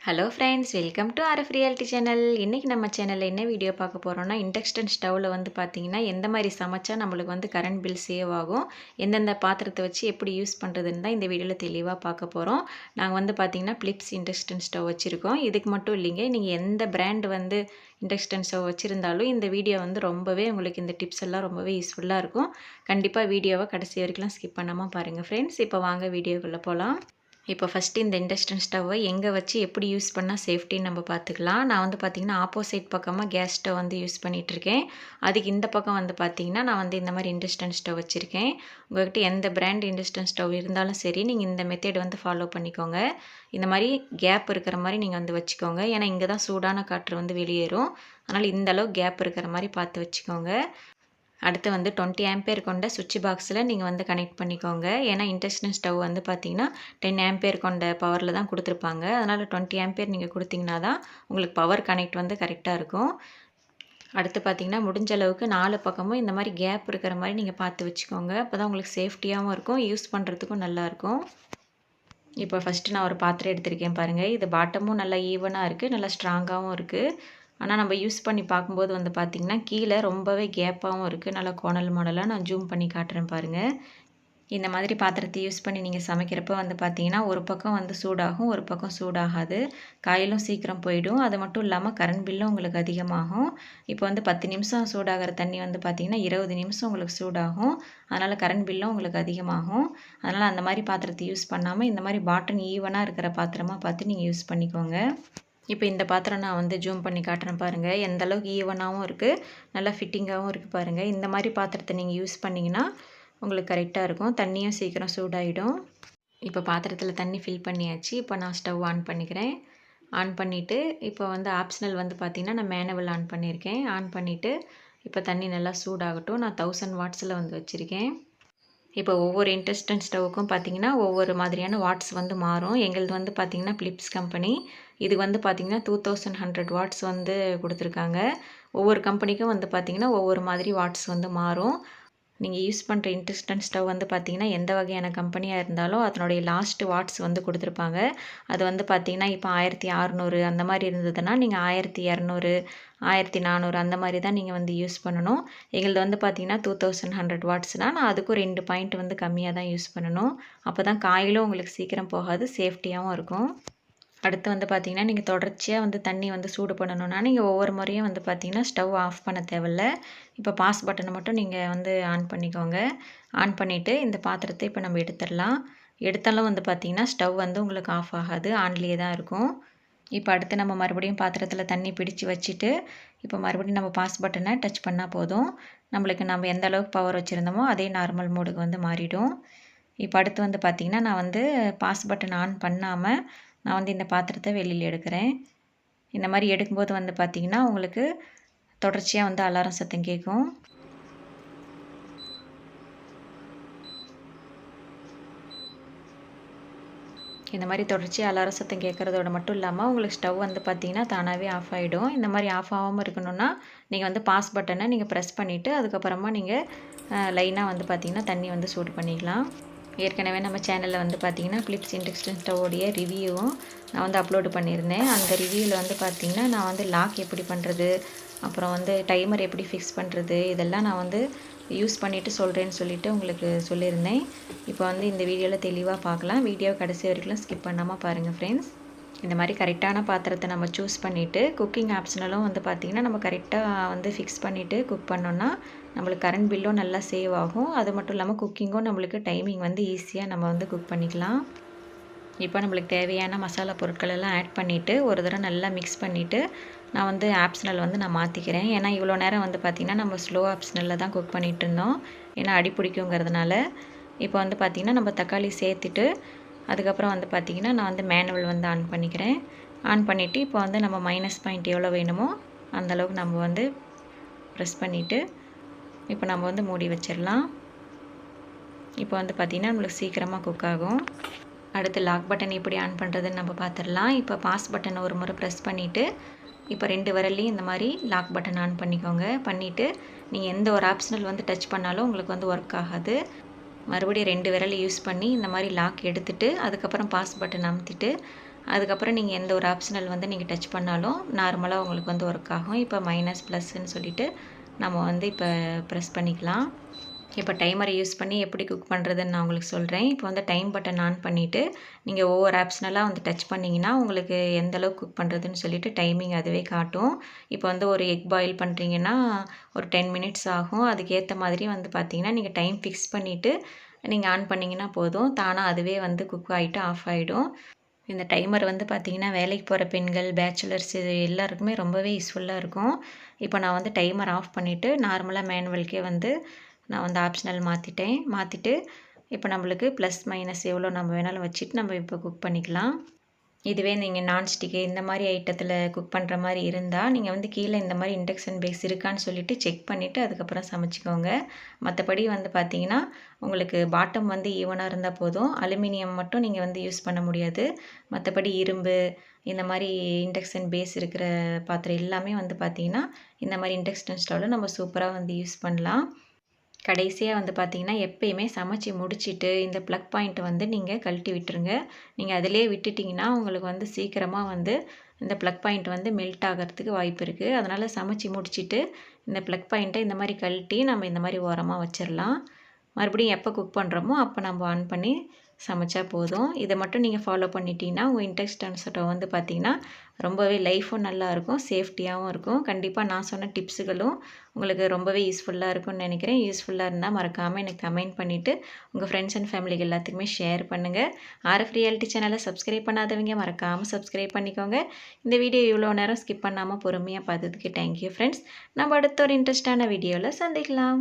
Hello friends welcome to RF reality channel இன்றைக்கி நம்ம சேனலில் என்ன வீடியோ பார்க்க போகிறோம்னா இண்டக்ஷன் ஸ்டவ்வில் வந்து பார்த்திங்கன்னா எந்த மாதிரி சமைச்சா நம்மளுக்கு வந்து கரண்ட் பில் சேவ் ஆகும் எந்தெந்த பாத்திரத்தை வச்சு எப்படி யூஸ் பண்ணுறதுன்னு தான் இந்த வீடியோவில் தெளிவாக பார்க்க போகிறோம் நாங்கள் வந்து பார்த்திங்கன்னா பிலிப்ஸ் இண்டக்ஷன் ஸ்டவ் வச்சுருக்கோம். இதுக்கு மட்டும் இல்லைங்க நீங்கள் எந்த பிராண்ட் வந்து இண்டக்ஷன் ஸ்டவ் வச்சுருந்தாலும் இந்த வீடியோ வந்து ரொம்பவே உங்களுக்கு இந்த டிப்ஸ் எல்லாம் ரொம்பவே யூஸ்ஃபுல்லாக இருக்கும். கண்டிப்பாக வீடியோவை கடைசி வரைக்கும் ஸ்கிப் பண்ணாமல் பாருங்கள் ஃப்ரெண்ட்ஸ் இப்போ வாங்க வீடியோக்குள்ளே போகலாம் இப்போ ஃபஸ்ட்டு இந்த இண்டக்ஷன் ஸ்டவ்வை எங்கே வச்சு எப்படி யூஸ் பண்ணால் சேஃப்டின்னு நம்ம பார்த்துக்கலாம். நான் வந்து பார்த்திங்கன்னா ஆப்போசிட் பக்கமாக கேஸ் ஸ்டவ் வந்து யூஸ் பண்ணிகிட்ருக்கேன் அதுக்கு இந்த பக்கம் வந்து பார்த்திங்கன்னா நான் வந்து இந்த மாதிரி இண்டக்ஷன் ஸ்டவ் வச்சுருக்கேன். உங்கள்கிட்ட எந்த பிராண்ட் இண்டக்ஷன் ஸ்டவ் இருந்தாலும் சரி நீங்கள் இந்த மெத்தேட் வந்து ஃபாலோ பண்ணிக்கோங்க. இந்த மாதிரி கேப் இருக்கிற மாதிரி நீங்கள் வந்து வச்சுக்கோங்க. ஏன்னா இங்கே தான் சூடான காற்று வந்து வெளியேறும். அதனால் இந்தளவு கேப் இருக்கிற மாதிரி பார்த்து வச்சுக்கோங்க. அடுத்து வந்து டுவெண்ட்டி ஆம்பேர் கொண்ட சுவிட்ச் பாக்ஸில் நீங்கள் வந்து கனெக்ட் பண்ணிக்கோங்க. ஏன்னா இண்டக்ஷன் ஸ்டவ் வந்து பார்த்தீங்கன்னா டென் ஆம்பேர் கொண்ட பவரில் தான் கொடுத்துருப்பாங்க. அதனால் டுவெண்ட்டி ஆம்பேர் நீங்கள் கொடுத்தீங்கன்னா தான் உங்களுக்கு பவர் கனெக்ட் வந்து கரெக்டாக இருக்கும். அடுத்து பார்த்தீங்கன்னா முடிஞ்ச அளவுக்கு நாலு பக்கமும் இந்த மாதிரி கேப் இருக்கிற மாதிரி நீங்கள் பார்த்து வச்சுக்கோங்க. அப்போ தான் உங்களுக்கு சேஃப்டியாகவும் இருக்கும் யூஸ் பண்ணுறதுக்கும் நல்லாயிருக்கும் இப்போ ஃபஸ்ட்டு நான் ஒரு பாத்திரம் எடுத்திருக்கேன் பாருங்கள் இது பாட்டமும் நல்லா ஈவனாக இருக்குது நல்லா ஸ்ட்ராங்காகவும் இருக்குது ஆனால் நம்ம யூஸ் பண்ணி பார்க்கும்போது வந்து பார்த்திங்கன்னா கீழே ரொம்பவே கேப்பாகவும் இருக்குது நல்லா கோணல் மாடலாக நான் ஜூம் பண்ணி காட்டுறேன் பாருங்கள் இந்த மாதிரி பாத்திரத்தை யூஸ் பண்ணி நீங்கள் சமைக்கிறப்ப வந்து பார்த்தீங்கன்னா ஒரு பக்கம் வந்து சூடாகும் ஒரு பக்கம் சூடாகாது. காயிலும் சீக்கிரம் போயிடும். அது மட்டும் இல்லாமல் கரண்ட் பில்லும் உங்களுக்கு அதிகமாகும். இப்போ வந்து பத்து நிமிஷம் சூடாகிற தண்ணி வந்து பார்த்திங்கன்னா இருபது நிமிஷம் உங்களுக்கு சூடாகும். அதனால் கரண்ட் பில்லும் உங்களுக்கு அதிகமாகும். அதனால் அந்த மாதிரி பாத்திரத்தை யூஸ் பண்ணாமல் இந்த மாதிரி பாட்டன் ஈவனாக இருக்கிற பாத்திரமாக பார்த்து நீங்கள் யூஸ் பண்ணிக்கோங்க. இப்போ இந்த பாத்திரம் நான் வந்து ஜூம் பண்ணி காட்டுறேன் பாருங்கள் எந்த அளவுக்கு ஈவனாகவும் இருக்குது நல்லா ஃபிட்டிங்காகவும் இருக்குது பாருங்கள் இந்த மாதிரி பாத்திரத்தை நீங்கள் யூஸ் பண்ணிங்கன்னா உங்களுக்கு கரெக்டாக இருக்கும். தண்ணியும் சீக்கிரம் சூடாகிடும் இப்போ பாத்திரத்தில் தண்ணி ஃபில் பண்ணியாச்சு. இப்போ நான் ஸ்டவ் ஆன் பண்ணிக்கிறேன். ஆன் பண்ணிவிட்டு இப்போ வந்து ஆப்ஷனல் வந்து பார்த்திங்கன்னா நான் மேனுவல் ஆன் பண்ணியிருக்கேன். ஆன் பண்ணிவிட்டு இப்போ தண்ணி நல்லா சூடாகட்டும். நான் தௌசண்ட் வாட்ஸில் வந்து வச்சுருக்கேன். இப்போ ஒவ்வொரு இன்டெஸ்டன் ஸ்டவ்வுக்கும் பார்த்தீங்கன்னா ஒவ்வொரு மாதிரியான வாட்ஸ் வந்து மாறும். எங்களது வந்து பார்த்திங்கன்னா ஃபிலிப்ஸ் கம்பெனி இது வந்து பார்த்திங்கன்னா டூ தௌசண்ட் ஹண்ட்ரட் வாட்ஸ் வந்து கொடுத்துருக்காங்க. ஒவ்வொரு கம்பெனிக்கும் வந்து பார்த்திங்கன்னா ஒவ்வொரு மாதிரி வாட்ஸ் வந்து மாறும். நீங்கள் யூஸ் பண்ணுற இன்டெஸ்டன் ஸ்டவ் வந்து பார்த்திங்கன்னா எந்த வகையான கம்பெனியாக இருந்தாலும் அதனுடைய லாஸ்ட் வாட்ஸ் வந்து கொடுத்துருப்பாங்க. அது வந்து பார்த்திங்கன்னா இப்போ ஆயிரத்தி அறநூறு அந்த மாதிரி இருந்ததுன்னா நீங்கள் ஆயிரத்தி இரநூறு ஆயிரத்தி நானூறு அந்த மாதிரி தான் நீங்கள் வந்து யூஸ் பண்ணணும். எங்களது வந்து பார்த்திங்கன்னா டூ தௌசண்ட் ஹண்ட்ரட் வாட்ஸ்னால் நான் அதுக்கும் ரெண்டு பாயிண்ட் வந்து கம்மியாக தான் யூஸ் பண்ணணும். அப்போ தான் காயிலும் உங்களுக்கு சீக்கிரம் போகாது சேஃப்டியாகவும் இருக்கும். அடுத்து வந்து பார்த்திங்கன்னா நீங்கள் தொடர்ச்சியாக வந்து தண்ணி வந்து சூடு பண்ணணுன்னா நீங்கள் ஒவ்வொரு முறையும் வந்து பார்த்திங்கன்னா ஸ்டவ் ஆஃப் பண்ண தேவையில்ல. இப்போ பாஸ் பட்டனை மட்டும் நீங்கள் வந்து ஆன் பண்ணிக்கோங்க. ஆன் பண்ணிவிட்டு இந்த பாத்திரத்தை இப்போ நம்ம எடுத்துடலாம். எடுத்தாலும் வந்து பார்த்திங்கன்னா ஸ்டவ் வந்து உங்களுக்கு ஆஃப் ஆகாது. ஆன்லேயே தான் இருக்கும். இப்போ அடுத்து நம்ம மறுபடியும் பாத்திரத்தில் தண்ணி பிடிச்சி வச்சுட்டு இப்போ மறுபடியும் நம்ம பாஸ் பட்டனை டச் பண்ணால் போதும். நம்மளுக்கு நம்ம எந்த அளவுக்கு பவர் வச்சுருந்தோமோ அதே நார்மல் மோடுக்கு வந்து மாறிடும். இப்போ அடுத்து வந்து பார்த்திங்கன்னா நான் வந்து பாஸ் பட்டன் ஆன் பண்ணாமல் நான் வந்து இந்த பாத்திரத்தை வெளியில் எடுக்கிறேன். இந்த மாதிரி எடுக்கும்போது வந்து பார்த்திங்கன்னா உங்களுக்கு தொடர்ச்சியாக வந்து அலாரம் சத்தம் கேட்கும். இந்த மாதிரி தொடர்ச்சியாக அலாரம் சத்தம் கேட்குறதோட மட்டும் இல்லாமல் உங்களுக்கு ஸ்டவ் வந்து பார்த்திங்கன்னா தானாகவே ஆஃப் ஆகிடும் இந்த மாதிரி ஆஃப் ஆகாமல் இருக்கணும்னா நீங்கள் வந்து பாஸ் பட்டனை நீங்கள் ப்ரெஸ் பண்ணிவிட்டு அதுக்கப்புறமா நீங்கள் லைனாக வந்து பார்த்திங்கன்னா தண்ணி வந்து சூடு பண்ணிக்கலாம். ஏற்கனவே நம்ம சேனலில் வந்து பார்த்திங்கன்னா ஃபிலிப்ஸ் இண்டக்ஷன் ஸ்டவ்வுடைய ரிவ்யூவும் நான் வந்து அப்லோடு பண்ணியிருந்தேன். அந்த ரிவ்யூவில் வந்து பார்த்திங்கன்னா நான் வந்து லாக் எப்படி பண்ணுறது அப்புறம் வந்து டைமர் எப்படி ஃபிக்ஸ் பண்ணுறது இதெல்லாம் நான் வந்து யூஸ் பண்ணிவிட்டு சொல்கிறேன்னு சொல்லிவிட்டு உங்களுக்கு சொல்லியிருந்தேன். இப்போ வந்து இந்த வீடியோவில் தெளிவாக பார்க்கலாம். வீடியோ கடைசி வரைக்கும் ஸ்கிப் பண்ணாமல் பாருங்கள் ஃப்ரெண்ட்ஸ் இந்த மாதிரி கரெக்டான பாத்திரத்தை நம்ம சூஸ் பண்ணிவிட்டு குக்கிங் ஆப்ஷனலும் வந்து பார்த்திங்கன்னா நம்ம கரெக்டாக வந்து ஃபிக்ஸ் பண்ணிவிட்டு குக் பண்ணோன்னா நம்மளுக்கு கரண்ட் பில்லும் நல்லா சேவ் ஆகும். அது மட்டும் இல்லாமல் குக்கிங்கும் நம்மளுக்கு டைமிங் வந்து ஈஸியாக நம்ம வந்து குக் பண்ணிக்கலாம். இப்போ நம்மளுக்கு தேவையான மசாலா பொருட்கள் எல்லாம் ஆட் பண்ணிவிட்டு ஒரு தடவை நல்லா மிக்ஸ் பண்ணிவிட்டு நான் வந்து ஆப்ஷனல் வந்து நான் மாற்றிக்கிறேன் ஏன்னா இவ்வளோ நேரம் வந்து பார்த்திங்கன்னா நம்ம ஸ்லோ ஆப்ஷனலில் தான் குக் பண்ணிகிட்டு இருந்தோம். ஏன்னா அடி பிடிக்குங்கிறதுனால இப்போ வந்து பார்த்திங்கன்னா நம்ம தக்காளி சேர்த்துட்டு அதுக்கப்புறம் வந்து பார்த்திங்கன்னா நான் வந்து மேனுவல் வந்து ஆன் பண்ணிக்கிறேன். ஆன் பண்ணிவிட்டு இப்போ வந்து நம்ம மைனஸ் பாயிண்ட் எவ்வளோ வேணுமோ அந்தளவுக்கு நம்ம வந்து ப்ரெஸ் பண்ணிவிட்டு இப்போ நம்ம வந்து மூடி வச்சிடலாம். இப்போ வந்து பார்த்திங்கன்னா நம்மளுக்கு சீக்கிரமாக குக் ஆகும். அடுத்து லாக் பட்டன் எப்படி ஆன் பண்ணுறதுன்னு நம்ம பார்த்துடலாம் இப்போ பாஸ் பட்டனை ஒரு முறை ப்ரெஸ் பண்ணிவிட்டு இப்போ ரெண்டு விரல்லையும் இந்த மாதிரி லாக் பட்டன் ஆன் பண்ணிக்கோங்க. பண்ணிவிட்டு நீங்கள் எந்த ஒரு ஆப்ஷனல் வந்து டச் பண்ணாலும் உங்களுக்கு வந்து ஒர்க் ஆகாது. மறுபடியும் ரெண்டு விரல் யூஸ் பண்ணி இந்த மாதிரி லாக் எடுத்துட்டு அதுக்கப்புறம் பாஸ் பட்டன் அமுத்திட்டு அதுக்கப்புறம் நீங்கள் எந்த ஒரு ஆப்ஷனல் வந்து நீங்கள் டச் பண்ணாலும் நார்மலாக உங்களுக்கு வந்து ஒர்க் ஆகும். இப்போ மைனஸ் ப்ளஸ்ன்னு சொல்லிவிட்டு நம்ம வந்து இப்போ ப்ரெஸ் பண்ணிக்கலாம். இப்போ டைமரை யூஸ் பண்ணி எப்படி குக் பண்ணுறதுன்னு நான் உங்களுக்கு சொல்கிறேன். இப்போ வந்து டைம் பட்டன் ஆன் பண்ணிவிட்டு நீங்கள் ஒவ்வொரு ஆப்ஷனலாக வந்து டச் பண்ணிங்கன்னா உங்களுக்கு எந்த அளவுக்கு குக் பண்ணுறதுன்னு சொல்லிட்டு டைமிங் அதுவே காட்டும். இப்போ வந்து ஒரு எக் பாயில் பண்ணுறீங்கன்னா ஒரு டென் மினிட்ஸ் ஆகும். அதுக்கேற்ற மாதிரி வந்து பார்த்திங்கன்னா நீங்கள் டைம் ஃபிக்ஸ் பண்ணிவிட்டு நீங்கள் ஆன் பண்ணிங்கன்னா போதும். தானாக அதுவே வந்து குக் ஆகிட்டு ஆஃப் ஆகிடும். இந்த டைமர் வந்து பார்த்திங்கன்னா வேலைக்கு போகிற பெண்கள் பேச்சுலர்ஸ் இது எல்லாருக்குமே ரொம்பவே யூஸ்ஃபுல்லாக இருக்கும். இப்போ நான் வந்து டைமர் ஆஃப் பண்ணிவிட்டு நார்மலாக மேனுவலுக்கே வந்து நான் வந்து ஆப்ஷனல் மாற்றிட்டேன் மாற்றிட்டு இப்போ நம்மளுக்கு ப்ளஸ் மைனஸ் எவ்வளோ நம்ம வேணாலும் வச்சுட்டு நம்ம இப்போ குக் பண்ணிக்கலாம். இதுவே நீங்கள் நான்ஸ்டிக்கு இந்த மாதிரி ஐட்டத்தில் குக் பண்ணுற மாதிரி இருந்தால் நீங்கள் வந்து கீழே இந்த மாதிரி இண்டக்ஷன் பேஸ் இருக்கான்னு சொல்லிவிட்டு செக் பண்ணிவிட்டு அதுக்கப்புறம் சமைச்சிக்கோங்க. மற்றபடி வந்து பார்த்தீங்கன்னா உங்களுக்கு பாட்டம் வந்து ஈவனாக இருந்தால் போதும். அலுமினியம் மட்டும் நீங்கள் வந்து யூஸ் பண்ண முடியாது. மற்றபடி இரும்பு இந்த மாதிரி இண்டக்ஷன் பேஸ் இருக்கிற பாத்திரம் எல்லாமே வந்து பார்த்திங்கன்னா இந்த மாதிரி இண்டக்ஷன் ஸ்டவ்வில் நம்ம சூப்பராக வந்து யூஸ் பண்ணலாம். கடைசியாக வந்து பார்த்தீங்கன்னா எப்பயுமே சமைச்சி முடிச்சுட்டு இந்த ப்ளக் பாயிண்ட்டை வந்து நீங்கள் கழட்டி விட்டுருங்க. நீங்கள் அதிலே விட்டுட்டிங்கன்னா உங்களுக்கு வந்து சீக்கிரமாக வந்து இந்த ப்ளக் பாயிண்ட் வந்து மெல்ட் ஆகிறதுக்கு வாய்ப்பு இருக்குது அதனால் சமைச்சி முடிச்சுட்டு இந்த ப்ளக் பாயிண்ட்டை இந்த மாதிரி கழட்டி நம்ம இந்த மாதிரி ஓரமாக வச்சிடலாம் மறுபடியும் எப்போ குக் பண்ணுறோமோ அப்போ நம்ம ஆன் பண்ணி சமைச்சா போதும். இதை மட்டும் நீங்கள் ஃபாலோ பண்ணிட்டீங்கன்னா உங்கள் இன்டெக்ஸ்டன் ஸ்டவ் வந்து பார்த்திங்கன்னா ரொம்பவே லைஃப்பும் நல்லாயிருக்கும் சேஃப்டியாகவும் இருக்கும். கண்டிப்பாக நான் சொன்ன டிப்ஸுகளும் உங்களுக்கு ரொம்பவே யூஸ்ஃபுல்லாக இருக்கும்னு நினைக்கிறேன். யூஸ்ஃபுல்லாக இருந்தால் மறக்காமல் எனக்கு கமெண்ட் பண்ணிவிட்டு உங்கள் ஃப்ரெண்ட்ஸ் அண்ட் ஃபேமிலிக்கு எல்லாத்துக்குமே ஷேர் பண்ணுங்கள் ஆர்எஃப் ரியாலிட்டி சேனலை சப்ஸ்கிரைப் பண்ணாதவங்க மறக்காமல் சப்ஸ்கிரைப் பண்ணிக்கோங்க. இந்த வீடியோ இவ்வளோ நேரம் ஸ்கிப் பண்ணாமல் பொறுமையாக பார்த்ததுக்கு தேங்க்யூ ஃப்ரெண்ட்ஸ் நம்ம அடுத்த ஒரு இன்ட்ரெஸ்டான வீடியோவில் சந்திக்கலாம்.